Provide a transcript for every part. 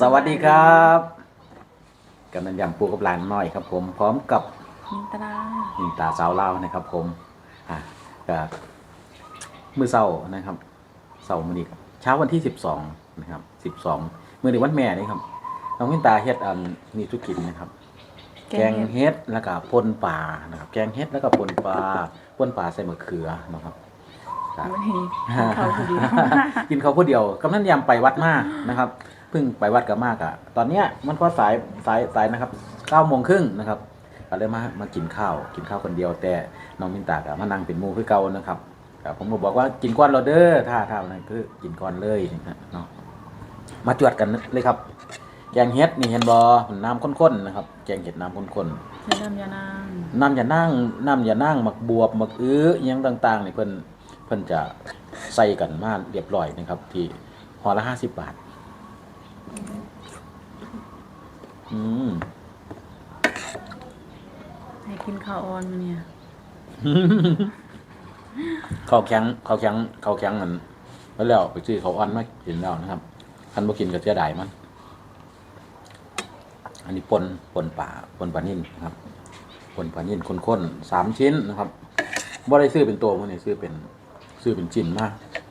สวัสดีครับกำนันยำปูกับหลานน้อยครับผม พร้อมกับมินตรานินตาสาวเล่าวนะครับผมอะกับมือเศร้านะครับเศร้ามือนี้ครับเช้าวันที่สิบสองนะครับสิบสองมือในวันแม่นี่ครับน้องมินตาเฮ็ดอันนี่ทุกกินนะครับ แกงเฮ็ดแล้วก็ปนปลานะครับ แกงเฮ็ดแล้วก็ปนปลาปนปลาใส่มะเขือนะครับ ครับวันนี้เขาพอดีกินเขาวผู้เดียวกำนันยำไปวัดมากนะครับเพิ่งไปวัดกับมากอะตอนเนี้ยมันก็สายสายสายนะครับเก้าโมงครึ่งนะครับก็เลยมามากินข้าวกินข้าวคนเดียวแต่น้องมินตากับมานั่งเป็นหมูคือเก่านะครับครับผมก็บอกว่ากินก้อนเราเด้อถ้าถ้านั่นคือกินก้อนเลยนะฮะเนาะมาจวดกันเลยครับ แกงเฮ็ดนี่เห็นบอน้ำข้นๆนะครับ แกงเห็ดน้ำข้นๆแนะนำยานางน้ำอย่านั่งน้ำอย่านั่งหมักบวบหมักอื้ออิหยังต่างๆนี่เพิ่นเพิ่นจะใส่กันมาเรียบร้อยนะครับ ที่ห่อละห้าสิบบาท อืมให้กินข้าวอ่อนมาเนี่ย ข้าวแข็งข้าวแข็งข้าวแข็งมันแล้วแล้วไปซื้อข้าวอ่อนมากินแล้วนะครับคันบ่กินก็เสียดายมัน อันนี้ปนปนป่าปนปลานิ่นนะครับปนปลานิ่นข้นๆสามชิ้นนะครับบ่ได้ซื้อเป็นตัวมันนี่ซื้อเป็นซื้อเป็นชิ้นมา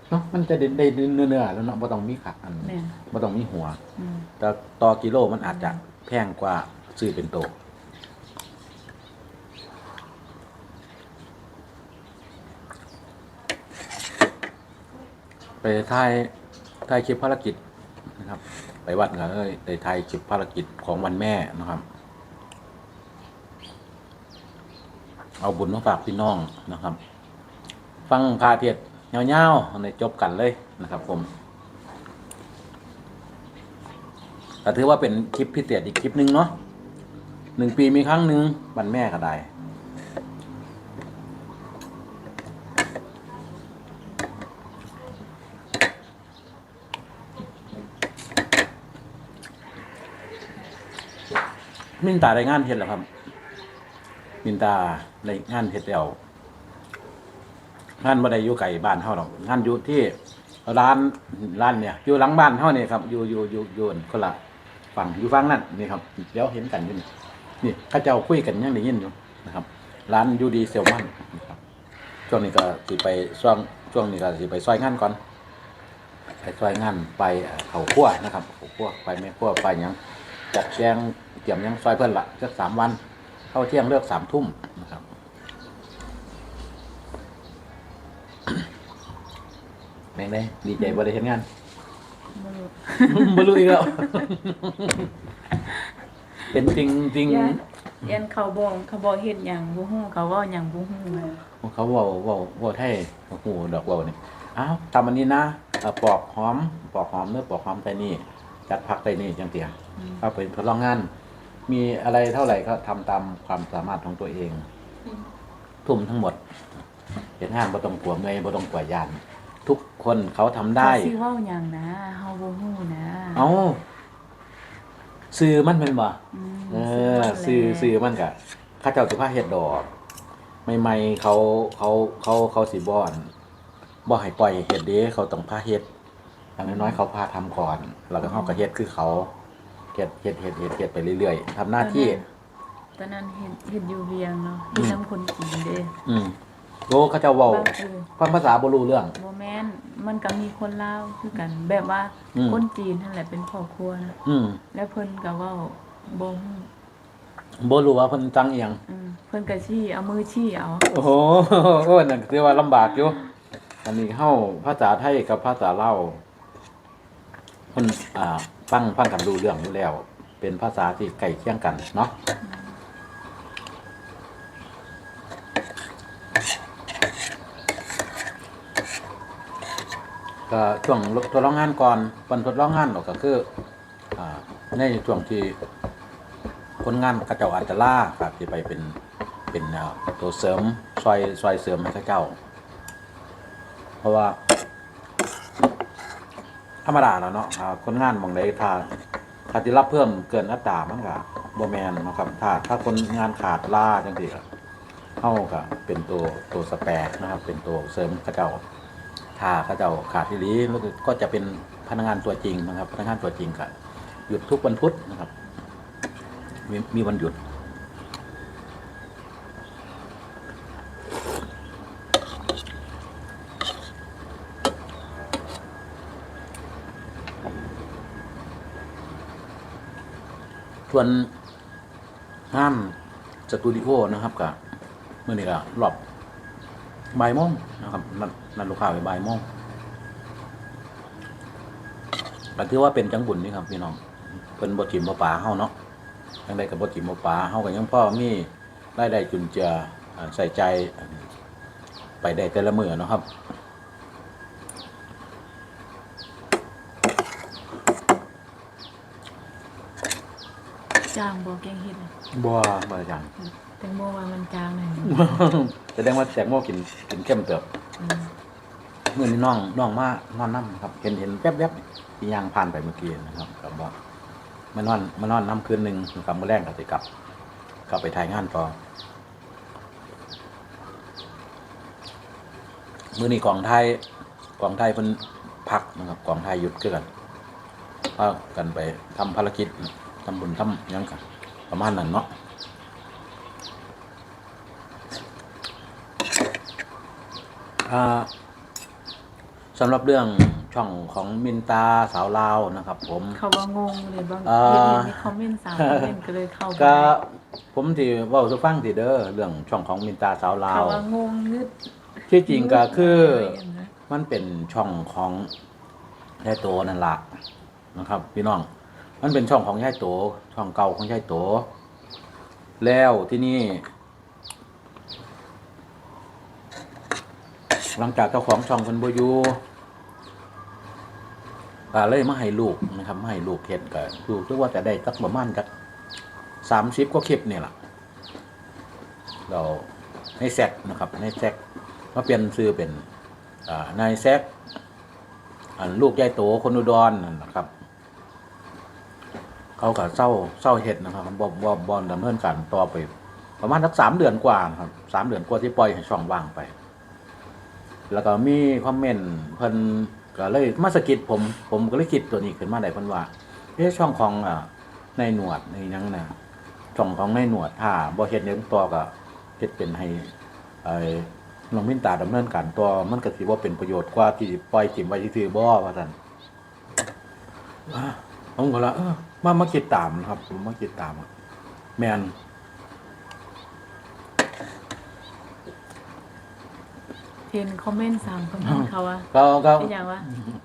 เนาะมันจะได้ได้เนื้อๆแล้วเนาะบ่ต้องมีขาอันแม่น บ่ต้องมีหัว อืม แต่ต่อกิโลมันอาจจะ แพงกว่าซื้อเป็นโตวไปถ่ายถ่ายคลิปภารกิจนะครับ ไปวัดก็เลยได้ถ่ายคลิปภารกิจของวันแม่นะครับ เอาบุญมาฝากพี่น้องนะครับ ฟังพาเทียดเงาๆในจบกันเลยนะครับผม แต่ถือว่าเป็นคลิปพิเศษอีกคลิปหนึ่งเนาะหนึ่งปีมีครั้งหนึ่งวันแม่ก็ได้มินตาได้งานเฮ็ดแล้วครับ มินตาได้งานเฮ็ดแล้วงานบ่ได้อยู่ไกลบ้านเฮาหรอกงานอยู่ที่ร้านร้านเนี่ย อยู่หลังบ้านเฮานี่ครับ อยู่อยู่อยู่อยู่คนละ ฝั่งอยู่ฝั่งนั้นนี่ครับเดี๋ยวเห็นกันอยู่นี่นี่เขาเจ้าคุยกันยังได้ยินอยู่นะครับ ร้านยูดีเซลมันนะครับช่วงนี้ก็สิไปช่วงช่วงนี้ก็สิไปซอยงานก่อนไปซอยงานไปเขาขั้วนะครับเขาขั้วไปแม่ขั้วไปยังจัดแจงเตรียมยังซอยเพิ่อนละสักสามวัน เข้าเที่ยงเลิกสามทุ่มนะครับแม่งได้ดีใจบ่ได้เห็นงาน บ่รู้บ่รู้อีกแล้ว เป็นจริงจริงยันยันเขาบอกเขาบอกเฮ็ดหยังบ่ฮู้เขาเว้าหยังบ่ฮู้เลยเขาเว้าเว้าเว้าไทยโอ้โหดอกเว้านี่อ้าวทำอันนี้นะเอ่อปอกหอม ปอกหอมเนื้อปอกหอมใส่นี่จัดผักใส่นี่จังเตียอืมเอาไปทดลองงาน มีอะไรเท่าไหร่ก็ทำตามความสามารถของตัวเอง ทุ่มทั้งหมดเห็นงานบ่ต้องกลัวเงยบ่ต้องกลัวยาน ทุกคนเขาทำได้ เขาสิเว้าหยังนะเฮาบ่ฮู้นะเอาซื้อมันเป็นบ่อืมเออซื้อซื้อมันกะข้าเจ้าสิพาเฮ็ดดอกใหม่ๆเขาเขาเขาเขาสิบ่อนบ่ให้ปล่อยให้เฮ็ดเด้เขาต้องพาเฮ็ดอย่างน้อยๆเขาพาทำก่อนแล้วก็เฮาก็เฮ็ดคือเขาเฮ็ดเฮ็ดเฮ็ดเฮ็ดเฮ็ดไปเรื่อยๆทำหน้าที่ ตอนนั้นเฮ็ดเฮ็ดอยู่เวียงเนาะเฮ็ดนํคนจีนเด้ อืม โลเขาเจ้าเว้าบางเออฟังภาษาบ่รู้เรื่อง บ่แม่นมันก็มีคนลาวคือกัน แบบว่าอืม คนจีนนั่นแหละเป็นพ่อครัวนะอืมแล้วเพิ่นก็เว้าบ่ฮู้บ่รู้ว่าเพิ่นจังอีหยังอืมเพิ่นก็ชี้เอามือชี้เอา โอ้โห โอ้นั่นถือว่าลำบากอยู่อันนี้เฮาภาษาไทยกับภาษาลาวเพิ่นอ่าฟังฟังกันรู้เรื่องอยู่แล้ว เป็นภาษาที่ใกล้เคียงกันเนาะ ก็ช่วงทดลองงานก่อนวันทดลองงานก็คือในช่วงที่คนงานกระเจ้าอาจจะล่าครับที่ไปเป็นเป็นตัวเสริมซอยซอยเสริมให้เข้าเจ้า เพราะว่า ธรรมดาแล้วเนาะคนงานบางใดถ้าถ้าที่รับเพิ่มเกินอัตรามันก็บแมนนะครับถ้าถ้าคนงานขาดล่าจังซี่ก็เฮาก็เป็นตัวตัวสแปรนะครับ เป็นตัวเสริมเข้าเจ้า ถ้าเขาจ้าขาดที่ลีก็จะเป็นพนักงานตัวจริงนะครับ พนักงานตัวจริงก็หยุดทุกวันพุธนะครับมีมีวันหยุด ส่วนห้ามสตูดิโอนะครับกับเมื่อนี้ก็รอบ บ่ายโมงนะครับนัดนัดลูกค้าไปบ่ายโมงก็ถือว่าเป็นจังบุญนี่ครับพี่น้องเพิ่นบ่ถิ่มบ่ปลาเฮาเนาะยังได้กับบ่ถิ่มบ่ปลาเฮาก็ยังพ่อมีรายได้จุนเจืออ่าใส่ใจไปได้แต่ละมื้อเนาะครับจางบ่แกงเห็ดน่ะบ่บ่จังแตงโมว่ามันจางหน่อยหนึ่งแสดงว่าแตงโมกินกินเข้มเติบอืมเมื่อนี้น้องน้องมานอนน้ำครับ เห็นเห็นแวบๆที่ย่างผ่านไปเมื่อกี้นะครับกับบอกมานอนมานอนน้ำคืนหนึ่งกับมื้อแรกก็จะกลับกลับไปถ่ายงานต่อมื้อนี้กองไทยกองไทยเพิ่นพักนะครับกองไทยหยุดคือกันพากันไปทำภารกิจทำบุญทำหยังกันประมาณนั้นเนาะ อ่า สำหรับเรื่องช่องของมินตาสาวลาวนะครับ ผมเขาว่างงเลยบางอ่าเห็นเห็นมีคอมเมนต์สามคอมเมนต์ก็เลยเข้าไปก็ผมที่เว่าสุฟังทีเด้อเรื่องช่องของมินตาสาวลาเขาวว่างงนึดที่จริงก็คืออะไรย่างนั้นมันเป็นช่องของยายโตนั่นละนะครับ พี่น้อง มันเป็นช่องของยายโตช่องเก่าของยายโตแล้วที่นี่ หลังจากเจ้าของช่องคนบอยู่ก็เลยมาให้ลูกนะครับมาให้ลูกเห็นก็ลูกรู้ว่าจะได้สักประมาณสักสามสิบก็คลิปนี่แหละเราในแซกนะครับในแซกมาเปลี่ยนซื้อเป็นอ่านายแซกลูกยายโตคนอุดรนั่นนะครับ เขาก็เศร้าเศร้าเห็ดนะครับบอบบอบบอลดำเนินการต่อไป ประมาณสักสามเดือนกว่านะครับสามเดือนกว่าที่ปล่อยให้ช่องว่างไป แล้วก็มีคอมเมนต์เพิ่นก็เลยมาสะกิดผมผมก็เลยคิดตัวนี้ขึ้นมาได้เพิ่นว่าเอ๊ะช่องของอ่าในหนวดในหยังนะช่องของในหนวดถ้าบ่เฮ็ดเนื้อต่อก็เฮ็ดเป็นให้ไอ้น้องมินตาดำเนินการต่อมันก็สิบ่เป็นประโยชน์กว่าที่ปล่อยถิ่มไว้ซื่อๆบ่ว่าซั่นอ่าผมก็ละเออมามาคิดตามนะครับผมมาคิดตามอะแม่น เห็นคอมเมนต์สามคอมเมนต์เขาว่าก็ก็เป็นอย่างว่า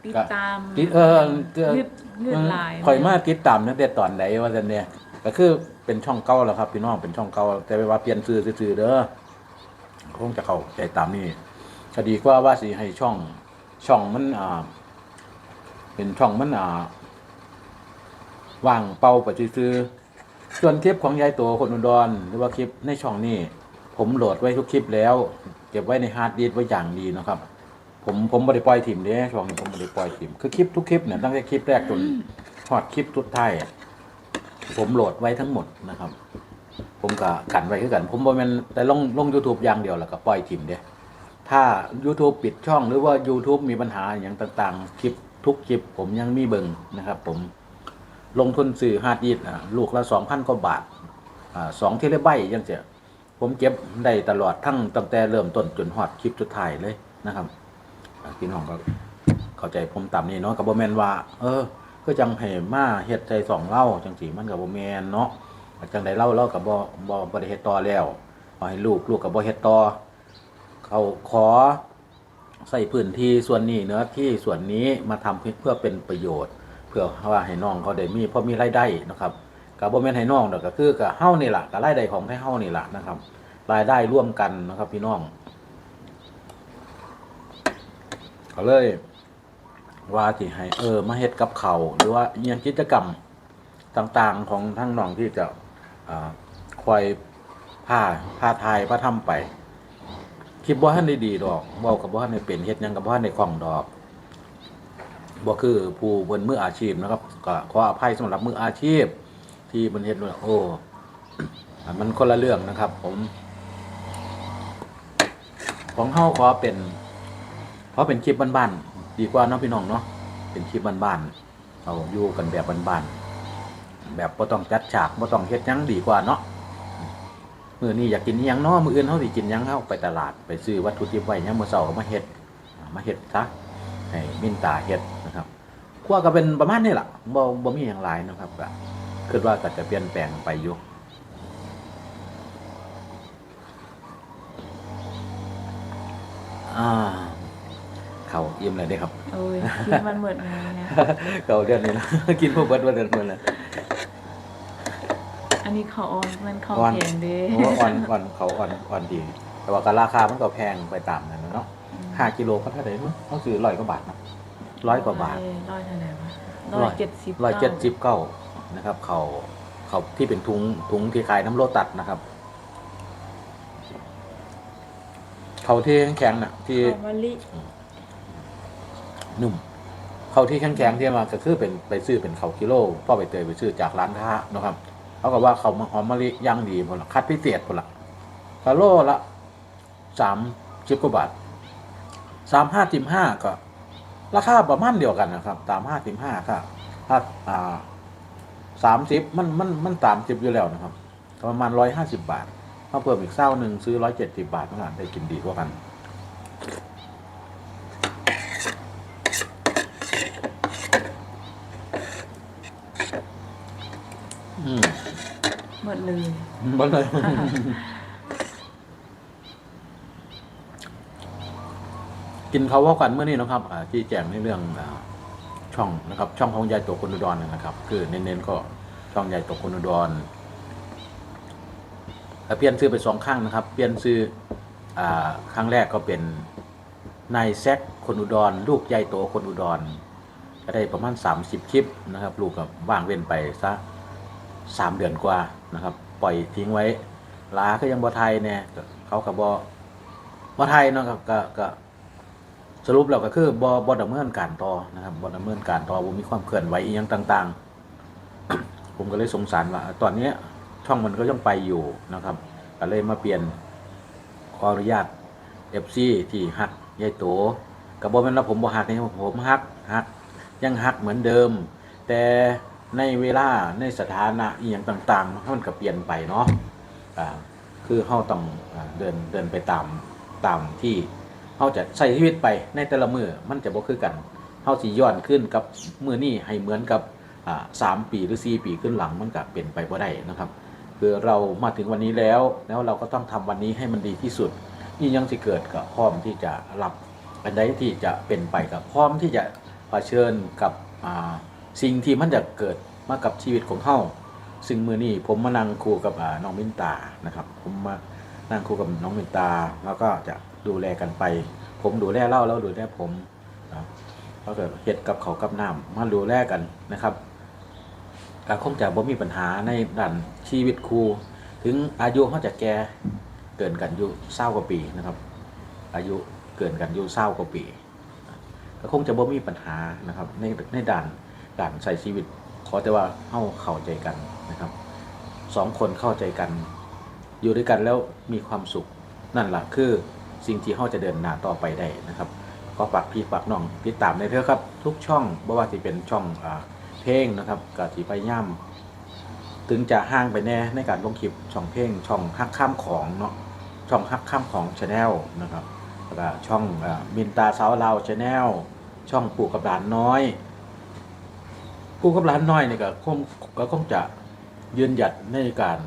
ติดตามติดเออเอองึดงึดหลายข่อยมาติดตามตั้งแต่ตอนไหนว่าจันเนี่ยก็คือเป็นช่องเก่าแล้วครับพี่น้องเป็นช่องเก่าแต่ว่าเปลี่ยนชื่อซื่อๆเด้อคงจะเข้าใจตามนี้ก็ดีกว่าว่าสิให้ช่อง ช่องมันอ่า เป็นช่องมันอ่าว่างเป้าไปซื่อๆส่วนคลิปของยายตัวคนอุดรหรือว่าคลิปในช่องนี้ ผมโหลดไว้ทุกคลิปแล้ว เก็บไว้ในฮาร์ดดิสก์ไว้อย่างดีนะครับ ผมผมบริปล่อยถิ่มเด้ช่วงนี้ผมบริปล่อยถิ่มคือคลิปทุกคลิปเนี่ยตั้งแต่คลิปแรกจนทอดคลิปทุดท้ายผมโหลดไว้ทั้งหมดนะครับ ผมก็กันไว้คือกัน ผมบ่แม่นแต่ลงลง YouTube อย่างเดียวแล้วก็ปล่อยถิ่มเด้ถ้า YouTube ปิดช่องหรือว่า YouTube มีปัญหาอย่างต่างๆ คลิปทุกคลิปผมยังมีเบิงนะครับ ผมลงทุนซื้อฮาร์ดดิสก์ลูกละ2,000กว่าบาทสอ่า2เทราไบต์ยังเสีย ผมเก็บได้ตลอดทั้งตั้งแต่เริ่มต้นจนฮอดคลิปสุดท้ายเลยนะครับพี่น้องก็เข้าใจผมตามนี้เนาะกับโบแมนว่า เออ ก็จังให้มาเฮ็ดใจสองเล่าจังสีมันกับโบแมนเนาะจังได้เล่าเล่ากับบ่บ่บ่ได้เฮ็ดต่อแล้วขอให้ลูกลูกกับบ่เฮ็ดต่อเขาขอใส่พื้นที่ส่วนนี้เนื้อที่ส่วนนี้มาทำเพื่อเป็นประโยชน์ เพื่อว่าให้น้องเขาได้มีเพราะมีรายได้นะครับ กับบ่แม่นให้น้องดอกก็คือกับเฮานี่ล่ะกับรายได้ของให้เฮานี่ล่ะนะครับ รายได้ร่วมกันนะครับพี่น้องก็เลย ว่าที่ให้เออมาเฮ็ดกับเขาหรือว่าอหยังกิจกรรมต่างๆของทั้งน้องที่จะคอยผ้าผ้าทายผ้าทำไปคิดว่าท่านได้ดีดอกเว้ากับว่าท่านได้เป็นเฮ็ดยังกับว่าท่านได้คล่องดอกบ่คือผู้เบิ่นมืออาชีพนะครับก็ขออภัยสำหรับมืออาชีพ ที่เพิ่นเฮ็ดว่าโอ้มันคนละเรื่องนะครับ ผม ของเฮาขอเป็นเพราะเป็นคลิปบ้านๆดีกว่าเนาะพี่น้องเนาะเป็นคลิปบ้านๆเราอยู่กันแบบบ้านๆแบบบ่ต้องจัดฉากบ่ต้องเฮ็ดยังดีกว่าเนาะมือนี้อยากกินยังเนาะมืออื่นเฮาสิกินยังเฮาไปตลาดไปซื้อวัตถุดิบไว้ยามมื้อเช้าก็มาเฮ็ดมาเฮ็ดซะให้มินตาเฮ็ดนะครับครัวก็เป็นประมาณนี้แหละบ่บ่มีหยังหลนะครับก็ คิดว่าก็จะเปลี่ยนแปลงไปอยู่อ่าเขาอิ่มเลยเด้ครับโอ้ยกินมันหมดเลยนะเขาเดือนนี้นะกินพวกเบิดวันเดือนเมื่อนะอันนี้เขาอ่อนมันเขาอ่อนแข็งเด้เพราะว่าอ่อนอ่อนเขาอ่อนอ่อนดี แต่ว่าก็ราคามันก็แพงไปตามนั้นนะเนาะห้ากิโลก็เท่าไหร่มั้งก็คือร้อยกว่าบาทเนาะร้อยกว่าบาทร้อยเท่าไหร่วะร้ร้ออยยเจ็ดสิบร้อยเจ็ดสิบเก้า นะครับ เขาเขาที่เป็นทุงทุงที่ขายน้ำโลตัดนะครับ เขาที่แข็งๆน่ะ ที่ข้าวมะลินุ่ม เขาที่แข็งๆที่มาก็คือเป็นไปซื้อเป็นเขากิโลพ่อไปเตยไปซื้อจากร้านค้านะครับเขาก็ว่าเขามาหอมมะลิย่างดีพอละคัดพิเศษพอละกะโลละสามสิบกว่าบาทสามห้าสิบห้าก็ ราคาประมาณเดียวกันนะครับสามห้าสิบห้าค่ะถ้าอ่า สามสิบมันมันมันสามสิบอยู่แล้วนะครับก็ประมาณร้อยห้าสิบบาทเขาเพิ่มอีกเศร้าหนึ่งซื้อร้อยเจ็ดสิบาทเท่านั้นได้กินดีกว่ากันอืมหมดเลยบ่เลยกินเขาว่ากันเมื่อนี้นะครับอ่าที่แจ้งในเรื่องอ่า ช่องนะครับช่องของยายตัวคนอุดรนะครับ คือเน้นๆก็ช่องยายตัวคนอุดรอ่าเปลี่ยนชื่อไปสองครั้งนะครับ เปลี่ยนชื่ออครั้งแรกก็เป็นนายแซกคนอุดร ลูกยายโตคนอุดรก็ได้ประมาณ 30 คลิปนะครับ ลูกกับว่างเว้นไปซะสามเดือนกว่านะครับ ปล่อยทิ้งไว้ลาก็ยังบ่ไทยเนี่ยเขากับบ่บ่ไทยเนาะครับก็ก็ สรุปแล้วก็คือบ่บ่ดำเนินการต่อนะครับบ่ดำเนินการต่อบ่มีความเคลื่อนไหวอีหยังต่าง ๆ ผมก็เลยสงสารว่าตอนนี้ช่องมันก็ยังไปอยู่นะครับก็เลยมาเปลี่ยนขออนุญาต FC ที่ฮักยายโตก็บ่แม่นว่าผมบ่ฮักนี่ผมฮักฮัก ยังฮักเหมือนเดิม แต่ในเวลาในสถานะอีหยังต่างๆมันก็เปลี่ยนไปเนาะอ่าคือเฮาต้องอเดินเดินไปตามตามที่ เฮาจะใช้ชีวิตไปในแต่ละมือมันจะบ่คือกันเฮาสิย้อนขึ้นกับมือนี้ให้เหมือนกับอ่าสามปีหรือสี่ปีขึ้นหลังมันก็เป็นไปบ่ได้นะครับ คือเรามาถึงวันนี้แล้วแล้วเราก็ต้องทำวันนี้ให้มันดีที่สุดนี่ยังสิเกิดกับพร้อมที่จะรับอันใดที่จะเป็นไปกับพร้อมที่จะเผชิญกับอ่าสิ่งที่มันจะเกิดมากับชีวิตของเฮาซึ่งมือนี้ผมมานั่งคู่กับน้องมินตานะครับ ผมมานั่งคู่กับน้องมินตาแล้วก็จะ ดูแลกันไป ผมดูแลเล่าแล้วดูแลผมนะแล้วก็เฮ็ดกับเขากับน้ำมาดูแลกันนะครับก็คงจะบ่มีปัญหาในด้านชีวิตครูถึงอายุเขาจะแก่เกินกันอยู่เศร้ากว่าปีนะครับ อายุเกินกันอยู่เศร้ากว่าปีก็คงจะบ่มีปัญหานะครับ ในในด่านการใช้ชีวิตขอแต่ว่าเฮาเข้าใจกันนะครับสองคนเข้าใจกัน อยู่ด้วยกันแล้วมีความสุขนั่นแหละคือ สิ่งที่เฮาจะเดินหน้าต่อไปได้นะครับก็ฝากพี่ฝากน้องติดตามได้เถอครับ ทุกช่องบ่ว่าจะเป็นช่องอเพลงนะครับก็สิพยายามถึงจะห่างไปแน่ในการลงคลิปช่องเพลงช่องฮักข้ามของเนาะช่องฮักข้ามของชาแนลนะครับแล้วก็ช่องอมินตาสาวเลาชาแนลช่องปู่กับหลานน้อยปู่กับหลานน้อยนี่ก็คงก็คงจะยืนหยัดในการ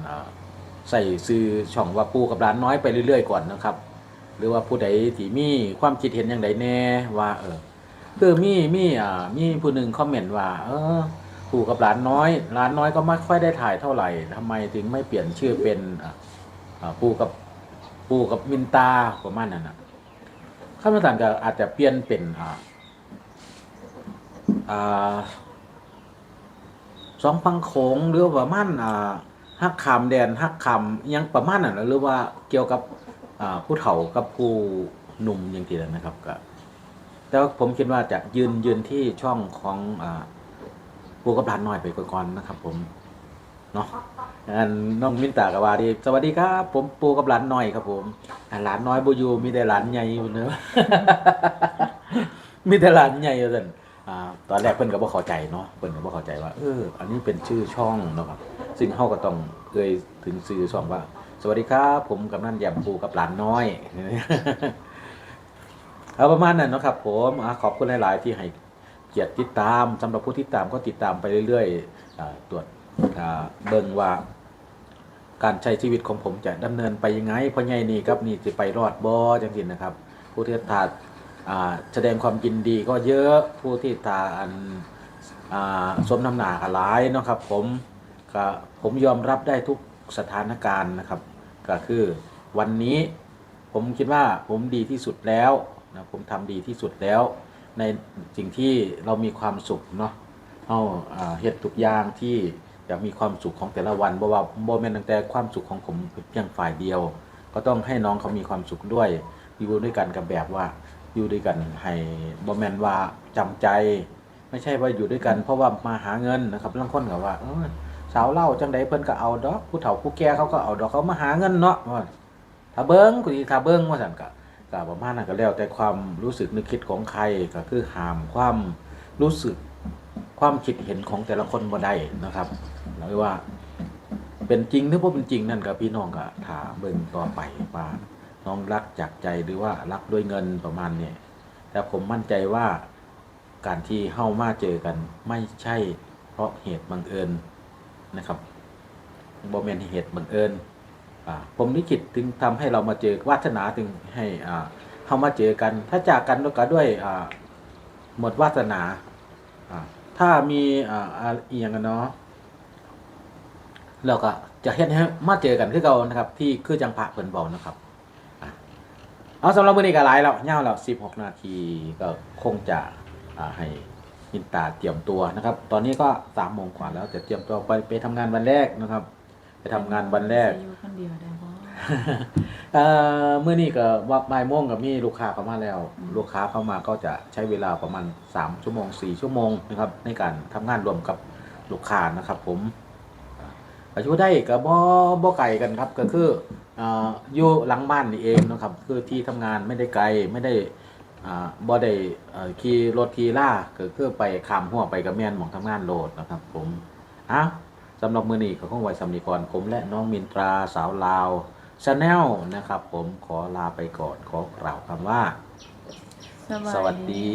ใส่ซื้อช่องว่าปู่กับหลานน้อยไปเรื่อยๆก่อนนะครับ หรือว่าผู้ใดที่มีความคิดเห็นอย่างใดแน่ว่า เออคือมีมีอ่ามีผู้หนึ่งคอมเมนต์ว่า เออปู่กับหลานน้อยหลานน้อยก็ไม่ค่อยได้ถ่ายเท่าไหร่ทำไมถึงไม่เปลี่ยนชื่อเป็นอ่าอ่าปู่กับปู่กับมินตาประมาณนั้นนะข้าราชการก็อาจจะเปลี่ยนเป็นอ่าอ่าสองพังโขงหรือว่าประมาณอ่าฮักคำแดนฮักคำยังประมาณนั้นหรือว่าเกี่ยวกับ ผู้เฒ่ากับผู้หนุ่มอย่างที่นั้นนะครับก็แต่ว่าผมคิดว่าจะยืนยืนที่ช่องของปูกับหลานหน้อยไปก่อนนะครับ ผมเนาะอันน้องมินตากับวาดีสวัสดีครับ ผมปูกับหลานน้อยครับ ผมหลานน้อยบุยูมีแต่หลานใหญ่อยู่เนอะมีแต่หลานใหญ่อยู่สันอ่าอ่าตอนแรกเพิ่นก็บ่เข้าใจเนาะเพิ่นก็บ่เข้าใจว่าเอออันนี้เป็นชื่อช่องเนาะครับซึ่งเฮาก็ต้องเอ่ยถึงชื่อช่องว่า สวัสดีครับ ผมกำนันแยมปูกับหลานน้อย เอาประมาณนั้นเนาะครับ ผมอขอบคุณหลาย ๆ ที่ให้เกียรติติดตามสำหรับผู้ที่ตามก็ติดตามไปเรื่อยๆตรวจเบิ่งว่า การใช้ชีวิตของผมจะดำเนินไปยังไงเพราะไงนี่ครับนี่จะไปรอดบ่จังสินนะครับ ผู้ที่ทาอ่าแสดงความยินดีก็เยอะผู้ที่ทาอันอ่าสมน้ำหนาหลายเนาะครับ ผมก็ผมยอมรับได้ทุกสถานการณ์นะครับ ก็คือวันนี้ผมคิดว่าผมดีที่สุดแล้วนะผมทำดีที่สุดแล้ว ในสิ่งที่เรามีความสุขเนาะเอาอ่าเฮ็ดทุกอย่างที่จะมีความสุขของแต่ละวันเพราะว่าโมเมนต์ตั้งแต่ความสุขของผมเพียงฝ่ายเดียว ก็ต้องให้น้องเขามีความสุขด้วยอยู่ด้วยกันกับแบบว่าอยู่ด้วยกันให้โมเมนต์ว่าจำใจ ไม่ใช่ว่าอยู่ด้วยกัน เพราะว่ามาหาเงินนะครับบางคนก็ว่าเออ สาวเล่าจังใดเพิ่นก็เอาดอกผู้เฒ่าผู้แก่เขาก็เอาดอกเขามาหาเงินเนาะว่าถ้าเบิ้งกูสิถ้าเบิ้งว่าซั่นก็ก็ประมาณนั้นก็แล้วแต่ความรู้สึกนึกคิดของใครก็คือห้ามความรู้สึกความคิดเห็นของแต่ละคนบ่ได้นะครับหรือว่าเป็นจริงหรือว่าเป็นจริงนั่นกับพี่น้องก็ถามเบิ่งต่อไปว่าน้องรักจากใจหรือว่ารักด้วยเงินประมาณเนี้แต่ผมมั่นใจว่าการที่เฮ้ามาเจอกันไม่ใช่เพราะเหตุบังเอิญ นะครับบ่แม่นเหตุบังเอิญผมลิขิตถึงทำให้เรามาเจอวาสนาถึงให้เฮามาเจอกัน ถ้าจากกันก็ด้วยหมดวาสนาถ้ามีอ่าอ่าอีหยังกันเนาะแล้วก็จะเฮ็ดให้มาเจอกันคือเก่านะครับ ที่คือจังพระเพิ่นบอกนะครับเอาสำหรับมื้อนี้ก็หลายแล้วยาวแล้ว16 นาทีก็คงจะให้ มินตาเตรียมตัวนะครับ ตอนนี้ก็3โมงกว่าแล้วจะเตรียมตัวไปไปทำงานวันแรกนะครับ ไปทำงานวันแรกสิอยู่คนเดียวได้บ่เอ่อมื้อนี้ก็ว่าบ่ายโมงก็มีลูกค้าเข้ามาแล้วอืมลูกค้าเข้ามาก็จะใช้เวลาประมาณ 3 ชั่วโมง 4 ชั่วโมงนะครับ ในการทำงานรวมกับลูกค้านะครับ ผมอายุได้ก็บ่บ่ไกลกันครับ ก็คือเอ่ออยู่หลังบ้านนี่เองนะครับ คือที่ทำงานไม่ได้ไกลไม่ได้ อ่าบ่ได้เอ่อขี่รถขี่ล่าก็คือไปข้ามหัวไปกับแม่นหมองทำงานโหลดนะครับ ผมอ้าวสำหรับมื้อนี้ก็คงไว้สำนีก่อนผมและน้องมินตราสาวลาวชาแนลนะครับ ผมขอลาไปก่อนขอกล่าวคำว่า สวัสดี